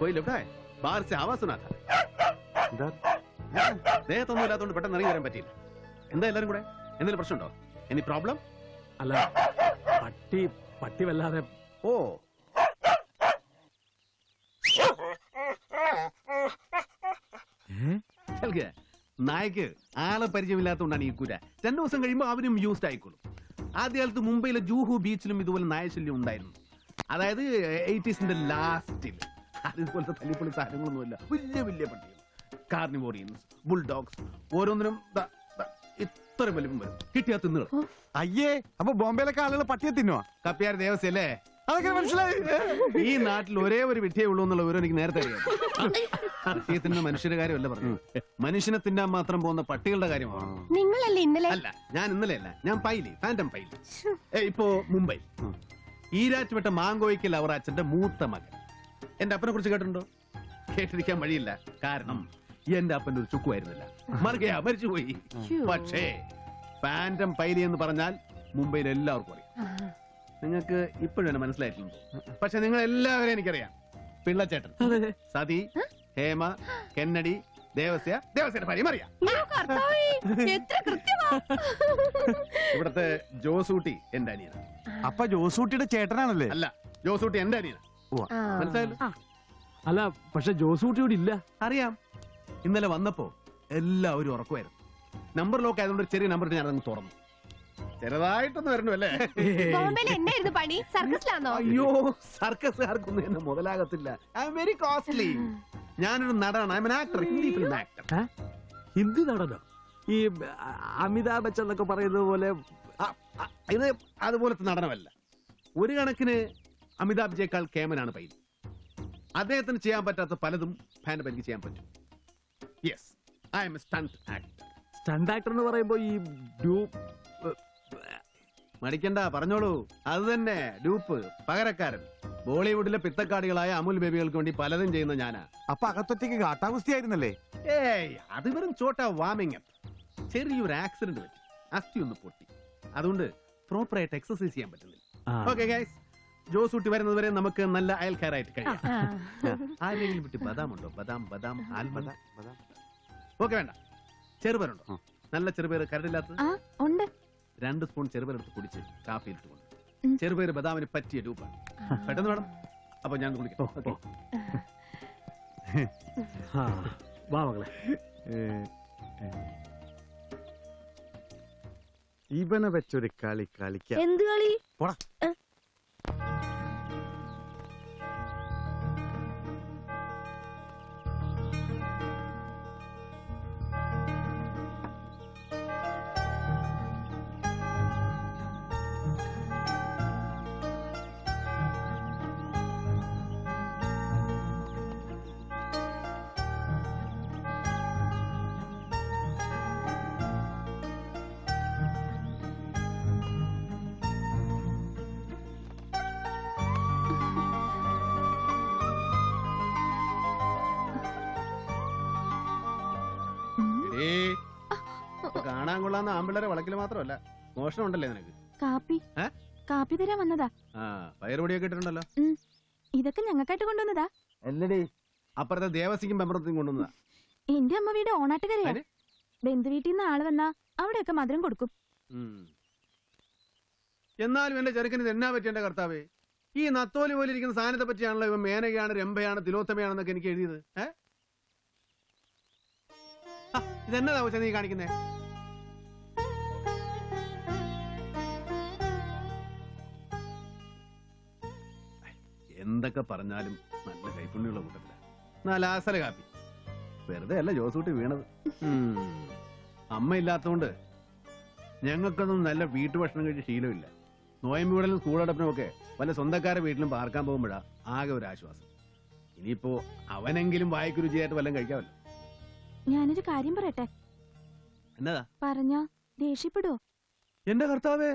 പോയി ലെഫ്റ്റ് ആയി. ബാർച്ച ആവാസനാഥ. ദേഹത്തൊന്നും ഇല്ലാത്തോണ്ട് പെട്ടെന്ന് ഇറങ്ങി വരാൻ പറ്റിയില്ല. എന്താ എല്ലാരും കൂടെ? എന്തെങ്കിലും പ്രശ്നമുണ്ടോ? എനി പ്രോബ്ലം അല്ല പട്ടി പട്ടി വല്ലാതെ ഓ. നായക്ക് ആളെ പരിചയമില്ലാത്തോണ്ടാണ് ഈ കുര. രണ്ടു ദിവസം കഴിയുമ്പോ അവനും യൂസ്ഡ് ആയിക്കോളും. ആദ്യകാലത്ത് മുംബൈയിലെ ജൂഹു ബീച്ചിലും ഇതുപോലെ നായശല്യം ഉണ്ടായിരുന്നു. അതായത് എയ്റ്റീസിന്റെ ലാസ്റ്റിൽ അതുപോലത്തെ തല്ലിപ്പൊളി സാധനങ്ങളൊന്നുമില്ല. വലിയ വലിയ പട്ടികൾ കാർണിവോറിയൻസ് ബുൾഡോഗ്സ് ഓരോന്നിനും ദാ, ദാ, ഇത്ര വലിപ്പം വരും. കിട്ടിയാ തിന്നുകൾ. അയ്യേ അപ്പൊ ബോംബെയിലൊക്കെ ആളുകൾ പട്ടിയെ തിന്നുവാ? കപ്പിയാർ ദേവസ്യല്ലേ? അതൊക്കെ മനസ്സിലായി. ഈ നാട്ടിൽ ഒരേ ഒരു വിദ്യേ ഉള്ളൂ എന്നുള്ള വിവരം എനിക്ക് നേരത്തെ അറിയാം. പട്ടിയെ തിന്ന മനുഷ്യരുടെ കാര്യമല്ല പറഞ്ഞു മനുഷ്യനെ തിന്നാൻ മാത്രം പോകുന്ന പട്ടികളുടെ കാര്യമാണ്. നിങ്ങളല്ലേ ഇന്നലെ? അല്ല ഞാൻ ഇന്നലെ അല്ല ഞാൻ പൈലി ഫാന്റം പൈലി ഇപ്പോ മുംബൈ. ഈരാറ്റുപെട്ട മാങ്കോയ്ക്കൽ അവർ അച്ഛന്റെ മൂത്ത മകൻ. എന്റെ അപ്പനെ കുറിച്ച് കേട്ടിട്ടുണ്ടോ? കേട്ടിരിക്കാൻ വഴിയില്ല. കാരണം എന്റെ അപ്പന്റെ ഒരു ചുക്കുമായിരുന്നില്ല മറുകയാ മരിച്ചുപോയി പക്ഷേ ഫാന്റം പൈലി എന്ന് പറഞ്ഞാൽ മുംബൈയിൽ എല്ലാവർക്കും അറിയാം. നിങ്ങൾക്ക് ഇപ്പോഴും എന്നെ മനസ്സിലായിട്ടുണ്ടോ? പക്ഷെ നിങ്ങൾ എല്ലാവരെയും എനിക്കറിയാം. പിള്ളച്ചേട്ടൻ സതി ഹേമ കെന്നടി ദേവസ്യ ദേവസ്യയുടെ ഭാര്യ അറിയാം ഇവിടത്തെ ജോസൂട്ടി എന്റെ അനിയനാണ് അപ്പൊ ജോസൂട്ടിയുടെ ചേട്ടനാണല്ലേ? അല്ല ജോസൂട്ടി എന്റെ അനിയനാണ്. മനസ്സിലായല്ലോ? അല്ല പക്ഷെ ജോസൂട്ടി ഇവിടെ ഇല്ല അറിയാം. ഇന്നലെ വന്നപ്പോ എല്ലാവരും ഉറക്കുമായിരുന്നു നമ്പർ ലോക്ക് ആയതുകൊണ്ട് ഒരു ചെറിയ നമ്പർ ഞാൻ അങ്ങ് തുറന്നു. ചെറുതായിട്ടൊന്നും വരണു അല്ലേ? ബോംബെയിൽ എന്നായിരുന്നു പണി? സർക്കസിലാണോ അയ്യോ സർക്കസുകാർക്കൊന്നും എന്നെ മുതലാകത്തില്ല. I am very costly. ഞാനൊരു നടനാണ്. I am actor. Hindi film actor. Hindi നടനോ? ഈ അമിതാഭ് ബച്ചൻ എന്നൊക്കെ പറയുന്നത് പോലെ ഇത് അതുപോലത്തെ നടനമല്ല. ഒരു കണക്കിന് അമിതാഭ് ബച്ചേക്കാൾ കേമനാണ് പൈലി അദ്ദേഹത്തിന് ചെയ്യാൻ പറ്റാത്ത പലതും ഫാൻ പനിക്ക് ചെയ്യാൻ പറ്റും. Yes I am stunt actor stunt actor എന്ന് പറയുമ്പോൾ ഈ ഡ്യൂപ്പ് മടിക്കണ്ട പറഞ്ഞോളൂ. അത് തന്നെ ഡ്യൂപ്പ് പകരക്കാരൻ. ബോളിവുഡിലെ പിത്തക്കാടികളായ അമുൽ ബേബികൾക്ക് വേണ്ടി പലതും ചെയ്യുന്ന ഞാനാ. അപ്പൊ അകത്തൊറ്റയ്ക്ക് കാട്ടാവസ്ഥയായിരുന്നല്ലേ? ഏയ് അത് വെറും ചോട്ട വാമിങ് അപ്പ്. ചെറിയൊരു ആക്സിഡന്റ് പറ്റി. അസ്ഥി ഒന്ന് പൊട്ടി. അതുകൊണ്ട് പ്രോപ്പറായിട്ട് എക്സസൈസ് ചെയ്യാൻ പറ്റുന്നില്ല. ഓക്കെ ഗൈസ് ജോസ് ഊട്ടി വരുന്നത് വരെ നമുക്ക് നല്ല അയൽക്കാരായിട്ട് കഴിയാം. ആരെങ്കിലും വിട്ട് ബദാം ഉണ്ടോ ബദാം ബദാം ആൽമദ ഓക്കെ വേണ്ട. ചെറുപേരുണ്ടോ. നല്ല ചെറുപേര് കരടില്ലാത്തത് ആ ഉണ്ട്. രണ്ട് സ്പൂൺ ചെറുപേർ എടുത്ത് കുടിച്ച് കാപ്പി ഇട്ട് കൊണ്ട് ഉം. ചെറുപേര് ബദാമിന് പറ്റിയ രൂപമാണ്. പെട്ടെന്ന് വേണം. അപ്പൊ ഞാൻ കുടിക്കാം. വാ മകളെ. ഇവനെ വെച്ചൊരു കളി കളിക്കാം. എന്ത് കളി? പോടാ. ഇത് കൊള്ളാന്ന് ആമ്പിള്ളേരെ വളക്കിൽ മാത്രമല്ല. മോഷണം ഉണ്ടല്ലേ നിനക്ക്? കാപ്പി. ഏ? കാപ്പി തരാൻ വന്നതാ. ആ പയറുപൊടിയൊക്കെ ഇട്ടിട്ടുണ്ടല്ലോ. ഇതൊക്കെ ഞങ്ങൾക്കായിട്ട് കൊണ്ടുവന്നതാ. അല്ലടി അപ്പുറത്തെ ദേവസിക്കും പെമ്പറത്തും കൊണ്ടുവന്നതാ. എന്റെ അമ്മ വീട് ഓണാട്ടുകരയാ. അതിന്? ബന്ധു വീട്ടിൽ നിന്ന് ആൾ വന്നാ അവിടെയൊക്കെ മധുരം കൊടുക്കും. ഉം. എന്നാലും എന്റെ ചെറുക്കന് ഇത് എന്നാ പറ്റി എന്റെ കർത്താവേ? ഈ നത്തോലി പോലെ ഇരിക്കുന്ന സാധനത്തെ പറ്റിയാണല്ലോ ഇവ മേനകയാണ് രംഭയാണ് തിലോത്തമയാണെന്നൊക്കെ എനിക്ക് എഴുതിയത്. ഏ? ആ, ഇതെന്നതാ നീ കാണിക്കുന്നേ? എന്തൊക്കെ പറഞ്ഞാലും നല്ല കൈപ്പുണ്യമുള്ള കൂട്ടത്തില. നല്ല ആസല കാപ്പി. വെറുതെ അല്ല ജോസൂട്ടി വീണത്. അമ്മ ഇല്ലാത്തതുകൊണ്ട് ഞങ്ങൾക്കൊന്നും നല്ല വീട്ടുഭക്ഷണം കഴിച്ച് ശീലമില്ല. നോയമ്പ് വീടലും സ്കൂളടപ്പിനും ഒക്കെ വല്ല സ്വന്തക്കാരെ വീട്ടിലും പാർക്കാൻ പോകുമ്പോഴാ ആകെ ഒരു ആശ്വാസം. ഇനിയിപ്പോ അവനെങ്കിലും വായിക്ക് രുചിയായിട്ട് വല്ലതും കഴിക്കാമല്ലോ. ഞാനൊരു കാര്യം പറയട്ടെ? എന്നതാ? പറഞ്ഞ ദേഷ്യപ്പെടുവോ? എന്റെ കർത്താവേ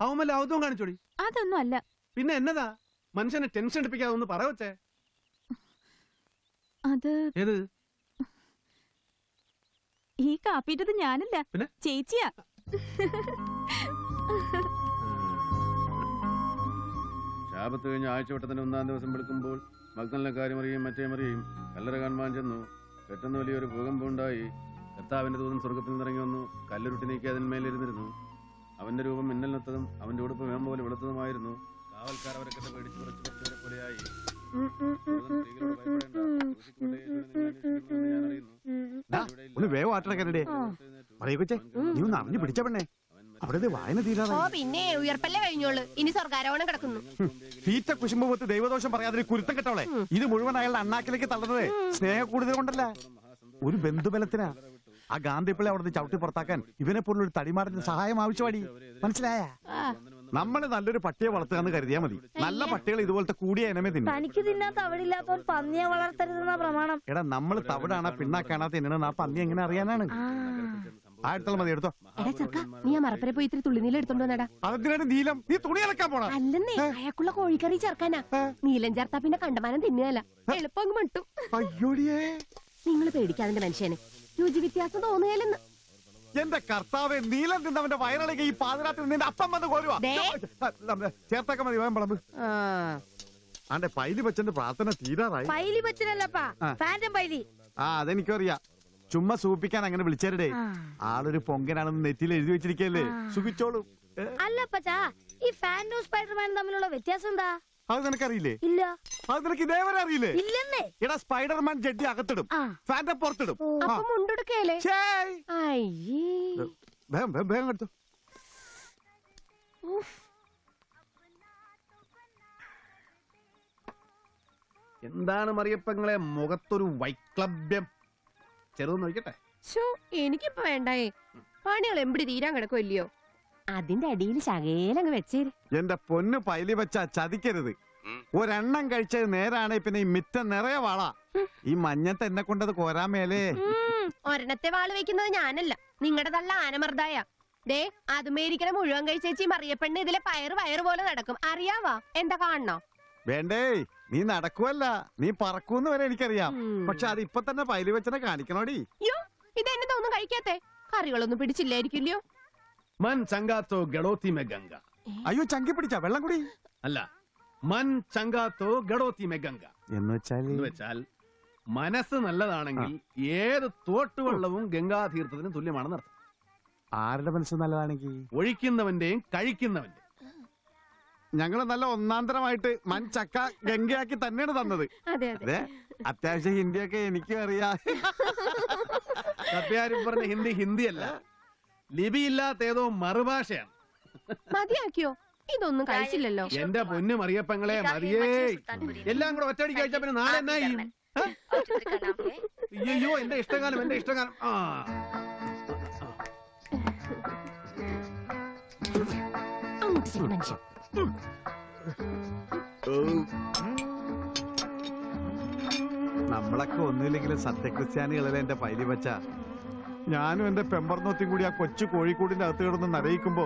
അവൻ വല്ല കാണിച്ചോടി? അതൊന്നും അല്ല. പിന്നെ എന്നതാ? മനുഷ്യനെ ടെൻഷൻ എടുപ്പിക്കാതെ ഒന്ന് പറ അത് ഏത്? ഈ കാപ്പിട്ടത് ഞാനല്ല. പിന്നെ? ചേച്ചിയാ. ശാപത്ത് കഴിഞ്ഞ ആഴ്ചവട്ടത്തിന്റെ ഒന്നാം ദിവസം വിളിക്കുമ്പോൾ മക്കളിലെ കാര്യം അറിയും മറ്റേ അറിയും കല്ലറ കാണുവാൻ ചെന്നു. പെട്ടെന്ന് വലിയൊരു ഭൂകമ്പം ഉണ്ടായി. കർത്താവിന്റെ ദൂതൻ സ്വർഗത്തിൽ നിന്നിറങ്ങി വന്നു. കല്ലുരുട്ടി നീക്കി അതിന്മേലിരുന്നിരുന്നു. അവന്റെ രൂപം മിന്നലിനൊത്തതും അവന്റെ ഉടുപ്പ് വേം പോലെ വെളുത്തതുമായിരുന്നു. കണ്ട് പേടിച്ച് കുറച്ച് കുറച്ചവരെ ഇല്ല. ഒന്ന് വേഗം ആട്ടണക്കരടെ പറയൂ കൊച്ചേ നീ ഒന്ന് അറിഞ്ഞു പിടിച്ച പെണ്ണേ. അവിടെ ദേ വായന ഓ തീരാറായി പിന്നെ ഉയർപ്പല്ലേ കഴിഞ്ഞോളൂ. ഇനി സ്വർഗാരോഹണം കിടക്കുന്നു. തീറ്റ കുശുമ്പത്ത് ദൈവദോഷം പറയാതെ കുരുത്തം കെട്ടവളെ. ഇത് മുഴുവൻ അയാളുടെ അണ്ണാക്കിലേക്ക് തള്ളുന്നത് സ്നേഹ കൂടുതൽ കൊണ്ടല്ല. ഒരു ബന്ധുബലത്തിനാ. ആ ഗാന്ധിപ്പിള്ളി അവിടുന്ന് ചവിട്ടി പുറത്താക്കാൻ ഇവനെ പോലുള്ള ഒരു തടിമാറിന്റെ സഹായം ആവശ്യമാടി. മനസ്സിലായ? നമ്മൾ നല്ലൊരു പട്ടിയെ വളർത്തുക എന്ന് കരുതിയാ മതി. നല്ല പട്ടികൾ ഇതുപോലത്തെ കൂടിയ ഇനമേ തിന്നും. തനിക്ക് തിന്നാത്ത അവിടില്ലാത്തവൻ പന്നിയെ വളർത്തരുതെന്ന പ്രമാണം. എടാ നമ്മൾ തവിടാണ് പിണ്ണാക്കാണാ തിന്നണെന്ന് ആ പന്നി എങ്ങനെ അറിയാനാണ്? മതി എടുത്തോ. എടാ നീ ആ മറപ്പരെ പോയി ഇത്തിരി തുള്ളിനീല എടുത്തോണ്ട് വന്നടാ. അതെന്തിനാണ് നീലം? നീ തുണി അലക്കാൻ പോണ? അല്ലെന്നേ അയാൾക്കുള്ള കോഴിക്കറി ചേർക്കാനാ. നീലം ചേർത്താ പിന്നെ കണ്ടമാനം തിന്നുകയല്ല എളുപ്പം അങ്ങ് മട്ടു. അയ്യോടിയേ. നിങ്ങൾ പേടിക്കാതിന്റെ മനുഷ്യനെ. രുചി വ്യത്യാസം തോന്നുകയല്ലെന്ന് എന്റെ കർത്താവെ നീലം തിന്നവന്റെ വയറിളകി ഈ പാതിരാത്രി നിന്റെ അപ്പം വന്ന് കോരുവാ. ദേ. ചേർത്തൊക്കെ മതി വേഗം വിളമ്പ്. ആ. ആണ്ടെ പൈലി ബച്ചന്റെ പ്രാർത്ഥന തീരാറായി. പൈലി പച്ചനല്ലപ്പാ ആ. പൈലി. ആ അതെനിക്കറിയാ. ചുമ്മാ സൂപ്പിക്കാൻ അങ്ങനെ വിളിച്ചേരടേ. ആളൊരു പൊങ്കനാണെന്ന് നെറ്റിൽ എഴുതി വെച്ചിരിക്കല്ലേ സുഖിച്ചോളൂ. ഏ, അല്ല പച്ചാ ഈ ഫാന്റും സ്പൈഡർമാനും തമ്മിലുള്ള വ്യത്യാസം എന്താ? അത് നിനക്കറിയില്ലേ? ഇല്ല. അത് നിനക്ക് ഇതേവരെ അറിയില്ലേ? ഇല്ലെന്നേ. എടാ സ്പൈഡർമാൻ ജഡ്ഡി അകത്തിടും. ഫാന്റെ പുറത്തിടും. അപ്പൊ മുണ്ടെടുക്കല്ലേ വേഗം വേഗം വേഗം എടുത്തു. എന്താണ് മറിയപ്പങ്ങളെ മുഖത്തൊരു വൈക്ലഭ്യം? ചെറുതെന്ന് നോക്കട്ടെ എനിക്കിപ്പോ വേണ്ടേ പണികൾ എമ്പിടി തീരാൻ കിടക്കുമല്ലയോ അതിന്റെ അടിയിൽ ശകേലങ്ങ് വെച്ചേര്. എന്റെ പൊന്നു പൈലി വെച്ച ചതിക്കരുത്. ഒരെണ്ണം കഴിച്ചത് നേരാണെ പിന്നെ ഈ മിറ്റം നിറയെ വാള. ഈ മഞ്ഞത്തെ എന്നെ കൊണ്ടത് കോരാൻ മേലേ. ഒരെണ്ണത്തെ വാൾ വെക്കുന്നത് ഞാനല്ല. നിങ്ങളുടെ തള്ള ആനമർദ്ദായ ദേ അതുമേരിക്കണ മുഴുവൻ കഴിച്ചേച്ചി മറിയപ്പെണ്ണ് ഇതിലെ പയറ് വയറ് പോലെ നടക്കും. അറിയാവാ? എന്താ കാണണോ? വേണ്ടേ നീ നടക്കുവല്ല. നീ പറക്കൂന്ന് വരെ എനിക്കറിയാം. പക്ഷെ അത് ഇപ്പൊ തന്നെ പൈലി വെച്ചനെ കാണിക്കണോടി? അയ്യോ ഇത് എന്നെ തോന്നും കഴിക്കാത്തെ. കറികളൊന്നും പിടിച്ചില്ലായിരിക്കില്ലയോ? മൻ ചങ്കാത്തോ ഗഡോത്തിമെ ഗംഗ. അയ്യോ ചങ്കി പിടിച്ച വെള്ളം കുടി. അല്ല മൻ ചങ്കാത്തോ ഗഡോത്തിമെ ഗംഗ. എന്ന് വെച്ചാൽ? മനസ്സ് നല്ലതാണെങ്കിൽ ഏത് തോട്ടുവെള്ളവും ഗംഗാതീർത്ഥത്തിന് തുല്യമാണെന്ന് അർത്ഥം. ആരുടെ മനസ്സ് നല്ലതാണെങ്കിൽ? ഒഴിക്കുന്നവന്റെയും കഴിക്കുന്നവന്റെ ഞങ്ങൾ നല്ല ഒന്നാന്തരമായിട്ട് മൻ ചക്ക ഗംഗയാക്കി തന്നെയാണ് തന്നത്. അതെ അതെ. അതെ അത്യാവശ്യം ഹിന്ദിയൊക്കെ എനിക്കും അറിയാം. സത്യാരും പറഞ്ഞ ഹിന്ദി ഹിന്ദിയല്ല. ലിപിയില്ലാത്ത ഏതോ മറുഭാഷയാണ്. മതിയാക്കിയോ? ഇതൊന്നും കഴിച്ചില്ലല്ലോ. എന്റെ പൊന്നു മറിയപ്പങ്ങളെ മതിയേ. എല്ലാം കൂടെ ഒറ്റടിക്ക് കഴിച്ചാ പിന്നെ നാളെ എന്നാ ചെയ്യും? അയ്യോ എന്റെ ഇഷ്ടകാലം എന്റെ ഇഷ്ടകാലം ആ. അങ്ങോട്ട് ചെല്ല് മനുഷ്യൻ. നമ്മളൊക്കെ ഒന്നുമില്ലെങ്കിലും സത്യക്രിസ്ത്യാനികളല്ലേ എന്റെ പൈലി വെച്ച ഞാനും എന്റെ പെമ്പർനോത്തിയും കൂടി ആ കൊച്ചു കോഴിക്കോടിന്റെ അകത്ത് കിടന്ന് നരയിക്കുമ്പോ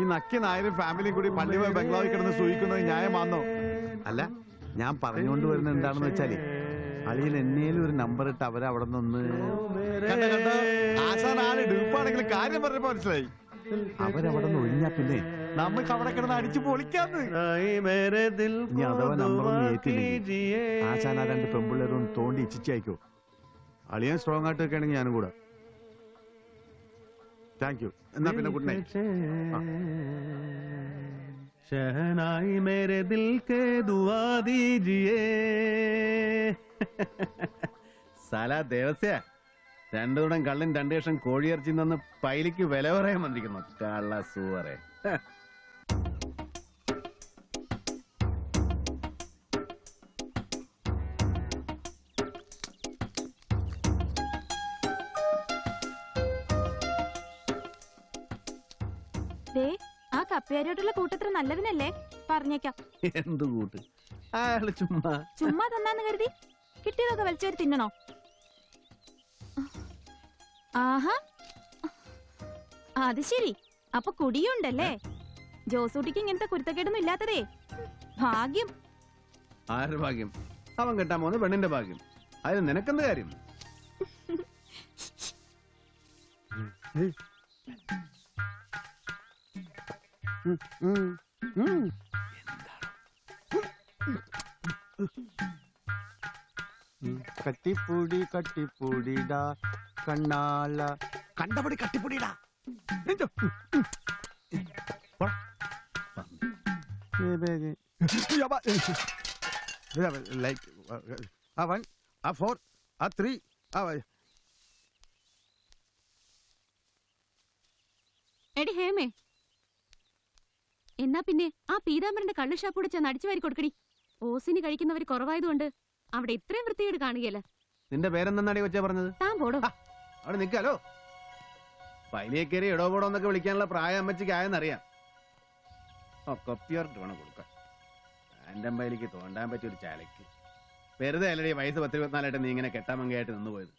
ഈ നക്കി നായരും ഫാമിലിയും കൂടി പള്ളി പോയി ബംഗ്ലാവിൽ കിടന്ന് സൂചിക്കുന്നത് ന്യായമാണോ അല്ല ഞാൻ പറഞ്ഞുകൊണ്ട് വരുന്ന എന്താണെന്ന് വെച്ചാൽ അളിയിൽ എന്നേലും ഒരു നമ്പർ ഇട്ട് അവരെ അവിടെ നിന്ന് കണ്ടോ, കണ്ടോ? ആശാൻ ആൾ കാര്യം പറഞ്ഞപ്പോ മനസ്സിലായി. അവരവിടെ നിന്ന് ഒഴിഞ്ഞാ പിന്നെ നമുക്ക് അവിടെ കിടന്ന് അടിച്ചു പൊളിക്കാന്ന്. ഇനി അഥവാ നമ്പറൊന്നും ആശാൻ ആ രണ്ട് പെമ്പിള്ളേരും തോണ്ടി ഇച്ചിച്ചയക്കോ അളിയാൻ അളിയൻ സ്ട്രോങ് ആയിട്ട് വെക്കുകയാണെങ്കിൽ ഞാനും കൂടെ. താങ്ക് യു എന്നാ പിന്നെ ഗുഡ് നൈറ്റ് शहनाई मेरे दिल के दुआ दीजिए സല ദേവസ്യ രണ്ടു കൂടം കള്ളും രണ്ടു ലക്ഷം കോഴിയിറച്ചി നിന്ന് പൈലിക്ക് വില പറയാൻ വന്നിരിക്കുന്നു കള്ള സൂവറെ ദേ ആ കപ്പയാരോട്ടുള്ള കൂട്ടത്ര നല്ലതിനല്ലേ? പറഞ്ഞേക്കാം. എന്തു കൂട്ട്? അയാൾ ചുമ്മാ. ചുമ്മാ തന്നാന്ന് കരുതി? കിട്ടിയതൊക്കെ വലിച്ചവര് തിന്നണോ? ആഹാ. അത് ശരി. അപ്പൊ കുടിയുണ്ടല്ലേ? ജോസൂട്ടിക്ക് ഇങ്ങനത്തെ കുരുത്തക്കേടൊന്നും ഇല്ലാത്തതേ. ഭാഗ്യം. ആരുടെ ഭാഗ്യം? അവൻ കെട്ടാൻ പോകുന്ന പെണ്ണിന്റെ ഭാഗ്യം. അതിന് നിനക്കെന്ത് കാര്യം? കട്ടിപ്പൂടി കട്ടിപ്പൂടിടാ കണ്ണാല. കണ്ടപടി കട്ടിപ്പൂടിടാ. like, ആ വൺ ആ ഫോർ ആ ത്രീ ആ വ- എടി ഹേമേ എന്നാ പിന്നെ ആ പീതാംബരന്റെ കള്ളു ഷാപ്പ് ചെന്ന് അടിച്ചു വാരി കൊടുക്കണി ഓസിന് കഴിക്കുന്നവർ കുറവായതുകൊണ്ട് അവിടെ ഇത്രയും വൃത്തികേട് കാണുകയല്ല. നിന്റെ പേരെന്താടി കൊച്ചാ പറഞ്ഞത്? താൻ പോടോ. അവിടെ നിക്കാലോ പൈലിയെ കയറി ഇടപോടോ എന്നൊക്കെ വിളിക്കാനുള്ള പ്രായം അമ്മച്ചിക്ക് ആയെന്നറിയാം. കൊപ്പിയോർട്ട് വേണം കൊടുക്കാൻ. ആൻഡം പൈലിക്ക് തോണ്ടാൻ പറ്റിയൊരു ചാലയ്ക്ക്. വെറുതെ അല്ലടി വയസ്സ് പത്ത് ഇരുപത്തിനാലായിട്ട് നീ ഇങ്ങനെ കെട്ടാമങ്കയായിട്ട് നിന്ന് പോയത്.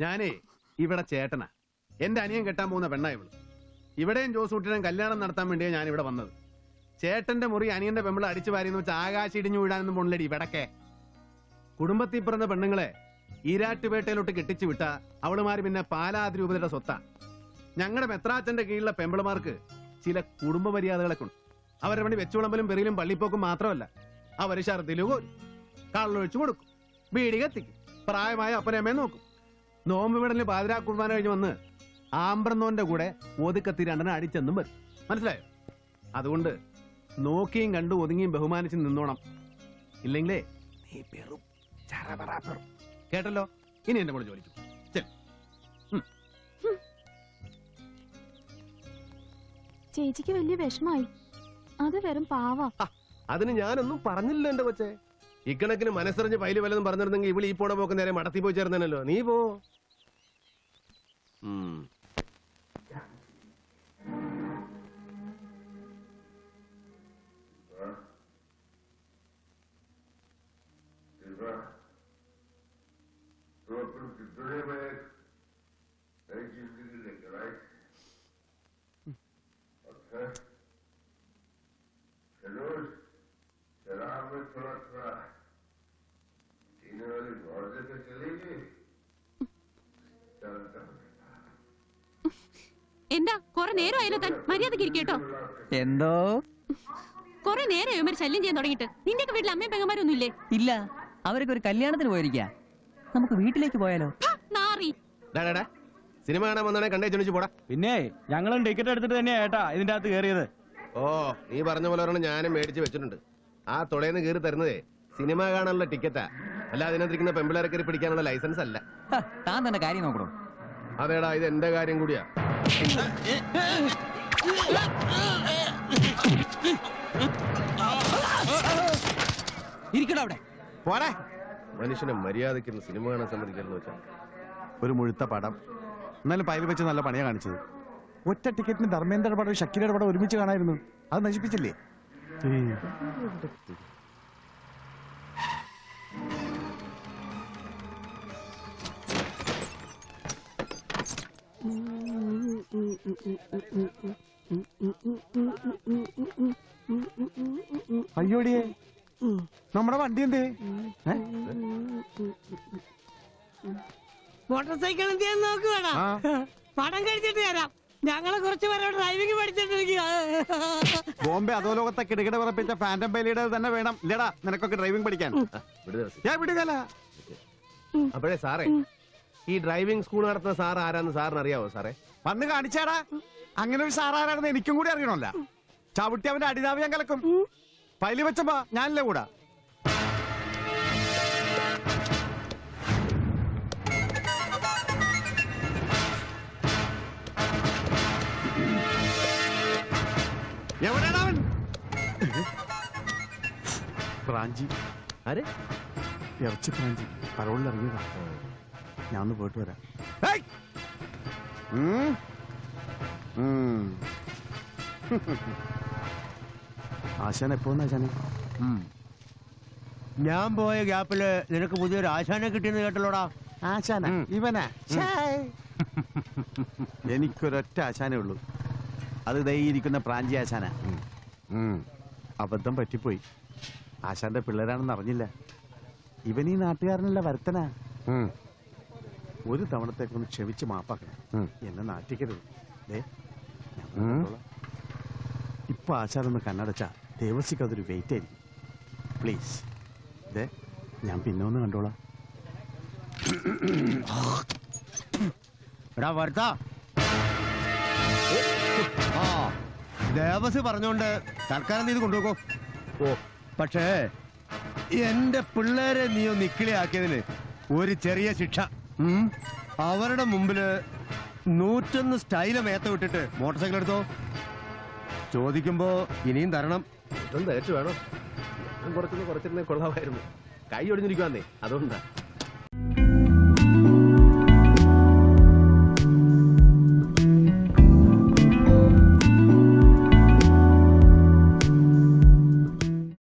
ഞാനേ ഇവിടെ ചേട്ടനാ. എന്റെ അനിയൻ കെട്ടാൻ പോകുന്ന പെണ്ണാ ഇവൾ. ഇവിടെയും ജോസൂട്ടിനും കല്യാണം നടത്താൻ വേണ്ടിയാ ഞാൻ ഇവിടെ വന്നത്. ചേട്ടന്റെ മുറി അനിയന്റെ പെമ്പിള അടിച്ചു വാരിന്ന് വെച്ച് ആകാശം ഇടിഞ്ഞു വീഴാനൊന്നും പോണില്ലടി ഇവിടക്കെ. കുടുംബത്തിൽ പിറന്ന പെണ്ണുങ്ങളെ ഈരാട്ടുപേട്ടയിലോട്ട് കെട്ടിച്ചു വിട്ട അവളുമാര് പിന്നെ പാലാതി രൂപതയുടെ സ്വത്താ. ഞങ്ങളുടെ മെത്രാച്ചന്റെ കീഴിലെ പെമ്പിളമാർക്ക് ചില കുടുംബ മര്യാദകളൊക്കെ ഉണ്ട്. അവരെ വേണ്ടി വെച്ചുവിളമ്പലും പെറിയിലും പള്ളിപ്പോക്കും മാത്രമല്ല അവർ ഛർദിലും കോരും. കള്ളൊഴിച്ചു കൊടുക്കും ബീഡി കത്തിക്കും പ്രായമായ അപ്പനമ്മയെ നോക്കും. നോമ്പ് വിടലിന് പാതിരാ കുർബാന കഴിഞ്ഞ് വന്ന് ആമ്പ്രന്നോന്റെ കൂടെ ഒതുക്കത്തി രണ്ടനെ അടിച്ചെന്നും വരും. മനസ്സിലായോ? അതുകൊണ്ട് നോക്കിയും കണ്ടു ഒതുങ്ങിയും ബഹുമാനിച്ച് നിന്നോണം. ഇല്ലെങ്കിലേ നീ പെറും ചറപറ പെറും. കേട്ടല്ലോ? ഇനി എന്റെ കൂടെ ജോലിക്കും ചേച്ചിക്ക് വലിയ വിഷമായി. അത് വെറും പാവ. അതിന് ഞാനൊന്നും പറഞ്ഞില്ല എന്റെ കൊച്ചെ. ഇക്കണക്കിന് മനസ്സറിഞ്ഞ് പൈൽ വല്ലതും പറഞ്ഞിരുന്നെങ്കിൽ ഇവിടെ ഈ പോണ പോക്ക് നേരെ മടത്തി പോയി ചേർന്നല്ലോ നീ പോ. ഉം. എന്താ? കൊറേ നേരമായാലോ താൻ മര്യാദയ്ക്ക് ഇരിക്കട്ടോ എന്തോ? കൊറേ നേരം ഇവന്മാര് ശല്യം ചെയ്യാൻ തുടങ്ങിയിട്ട്? നിന്റെയൊക്കെ വീട്ടിൽ അമ്മയും പെങ്ങന്മാരൊന്നും ഇല്ലേ? ഇല്ല. അവരൊക്കെ ഒരു കല്യാണത്തിന് പോയിരിക്കാ. നമുക്ക് വീട്ടിലേക്ക് പോയാലോ? സിനിമ കാണാൻ വന്നാണെ കണ്ടേ ചോദിച്ചു പോടാ. പിന്നെ ഞങ്ങളും ടിക്കറ്റ് എടുത്തിട്ട് തന്നെയാ ഏട്ടാ ഇതിന്റെ അകത്ത് കയറിയത് ഓ നീ പറഞ്ഞ പോലെ ഒരെണ്ണം ഞാനും മേടിച്ച് വെച്ചിട്ടുണ്ട്. ആ തുളയെന്ന് കയറി തരുന്നതേ സിനിമ കാണാനുള്ള ടിക്കറ്റാ. അല്ല അതിനകത്തിരിക്കുന്ന പെമ്പിളാരെ കയറി പിടിക്കാനുള്ള ലൈസൻസ് അല്ല. താൻ തന്നെ കാര്യം നോക്കണോ? അതേടാ ഇത് എന്റെ കാര്യം കൂടിയാ. ഇരിക്കണോ അവിടെ. പോടെ മനുഷ്യനെ മര്യാദയ്ക്ക് സിനിമ കാണാൻ സമ്മതിക്കലെന്ന് വെച്ചാൽ ഒരു മുഴുത്ത പടം. എന്നാലും പൈൽ വെച്ച് നല്ല പണിയാണ് കാണിച്ചത്. ഒറ്റ ടിക്കറ്റിന് ധർമ്മേന്ദ്ര പടം ഷക്കീരയുടെ പടം ഒരുമിച്ച് കാണായിരുന്നു. അത് നശിപ്പിച്ചില്ലേ? അയ്യോടിയെ. നമ്മുടെ വണ്ടി എന്തേ? മോട്ടോർ സൈക്കിൾ എന്ത് ചെയ്യാൻ നോക്ക് വേണം പടം കഴിച്ചിട്ട് തരാം ഞങ്ങളെ കുറച്ച് പേരോട് ഡ്രൈവിംഗ് പഠിച്ചിട്ടിരിക്കുക ബോംബെ അധോലോകത്തെ കിടകിട പറപ്പിച്ച ഫാന്റം ബൈലിയുടെ തന്നെ വേണം. ഇല്ലടാ നിനക്കൊക്കെ ഡ്രൈവിംഗ് പഠിക്കാൻ. ഞാൻ വിടുകല അപ്പോഴേ സാറേ ഈ ഡ്രൈവിംഗ് സ്കൂൾ നടത്തുന്ന സാർ ആരാന്ന് സാറിന് അറിയാവോ സാറേ? വന്ന് കാണിച്ചാടാ. അങ്ങനെ ഒരു സാറാരാണെന്ന് എനിക്കും കൂടി അറിയണമല്ല. ചവിട്ടി അവന്റെ അടിതാവ് ഞാൻ കലക്കും. പൈലി വെച്ചപ്പോ ഞാനല്ലേ കൂടാ. പ്രാഞ്ചി ആരെ? ഇറച്ചി ക്രാഞ്ചി. പരോളിൽ ഇറങ്ങിയതാ. ഞാൻ ഒന്ന് പോയിട്ട് വരാം. ആശാൻ എപ്പോ ആശാനെ? ഞാൻ പോയ ഗ്യാപ്പിൽ നിനക്ക് പുതിയൊരു ആശാനെ കിട്ടിയെന്ന് കേട്ടല്ലോടാ? ആശാന? ഇവനാ. എനിക്കൊരൊറ്റ ആശാനേ ഉള്ളൂ. അത് ദേ ഇരിക്കുന്ന പ്രാഞ്ചി ആശാന. അബദ്ധം പറ്റിപ്പോയി. ആശാന്റെ പിള്ളേരാണെന്ന് അറിഞ്ഞില്ല. ഇവൻ ഈ നാട്ടുകാരനല്ല വരുത്തനാ. ഒരു തവണത്തേക്കൊന്ന് ക്ഷമിച്ച് മാപ്പാക്കണം. എന്നെ നാട്ടിക്കരുത് ദേ. ഇപ്പൊ ആശാനൊന്ന് കണ്ണടച്ച ദേവസിക്ക് അതൊരു വെയിറ്റ് ആയിരിക്കും. പ്ലീസ് ദേ ഞാൻ പിന്നെ ഒന്ന് കണ്ടോളാം. എടാ വരുത്താ. ആ ദേവസ് പറഞ്ഞോണ്ട് തൽക്കാലം നീ ഇത് കൊണ്ടുപോക്കോ. ഓ പക്ഷേ എന്റെ പിള്ളേരെ നീ ഒന്ന് ഇക്കിളിയാക്കിയതിന് ഒരു ചെറിയ ശിക്ഷ. അവരുടെ മുമ്പിൽ നൂറ്റൊന്ന് സ്റ്റൈല മേത്ത വിട്ടിട്ട് മോട്ടോർ സൈക്കിൾ എടുത്തോ? ചോദിക്കുമ്പോ ഇനിയും തരണം. വേണോ. കൊള്ളാമായിരുന്നു. കൈ ഒടിഞ്ഞിരിക്കുവാന്നേ. അതുകൊണ്ടാ.